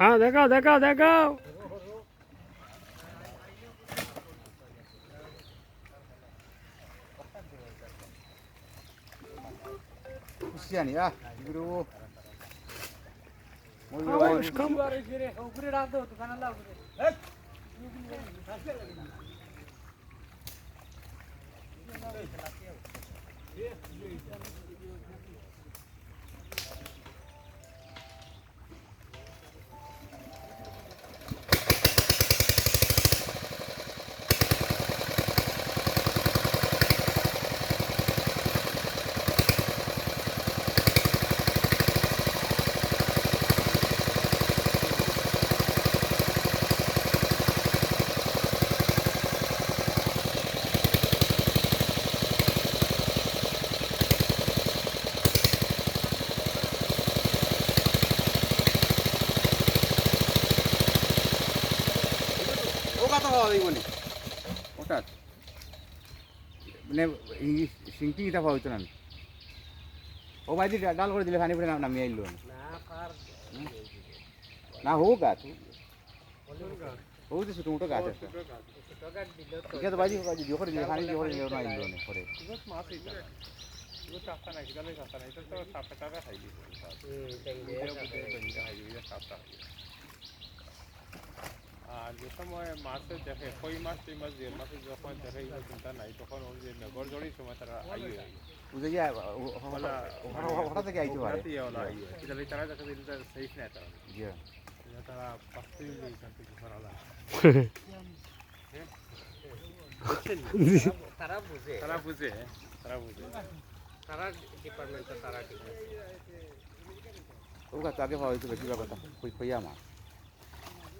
হ্যাঁ দেখাও দেখাও দেখাও। কুশিয়ানি আহ এগুলো ওই আবার Є, ও কত যাইব নি ওটা মানে সিংটি এটা পাওয়া হইতো না। ও ভাই দি ডাল করে দিলে খানি পরে নামিয়ে আইলো। না হোক গাছ। হোক তো ছোট মোটো গাছ আছে। ঠিক আছে বাজি বাজি দিয়ে করে দিলে খানি দিয়ে করে দিলে না আইলো না পরে। আর যে সময় মাছে দেখে কই মাছ এই মাছ যে মাছে যখন দেখে এই চিন্তা নাই তখন ওই যে নগর জড়ির সময় তারা আইয়ে বুঝে গিয়া হঠাৎ থেকে আইতে পারে। হঠাৎ ইয়ে হলো আইয়ে কিন্তু তারা দেখে দিলে তারা সেফ নাই তারা। জি তারা পাঁচটি এখান থেকে সরালা তারা বুঝে। তারা বুঝে তারা বুঝে। তারা ডিপার্টমেন্টটা তারা ঠিক ও গাছ আগে বেশিরভাগ কথা কই কইয়া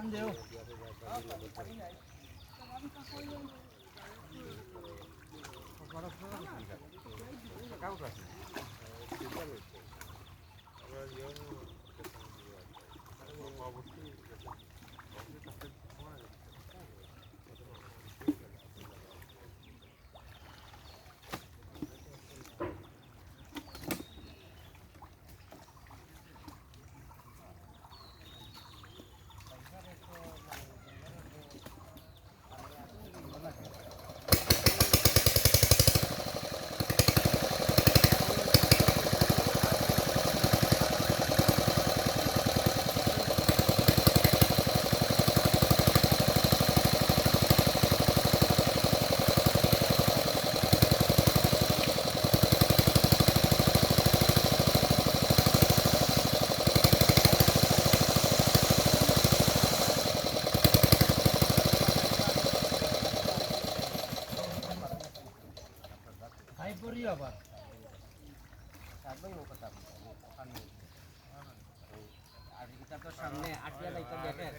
Gracias. সামনে আটিয়া লাইটা দেখেন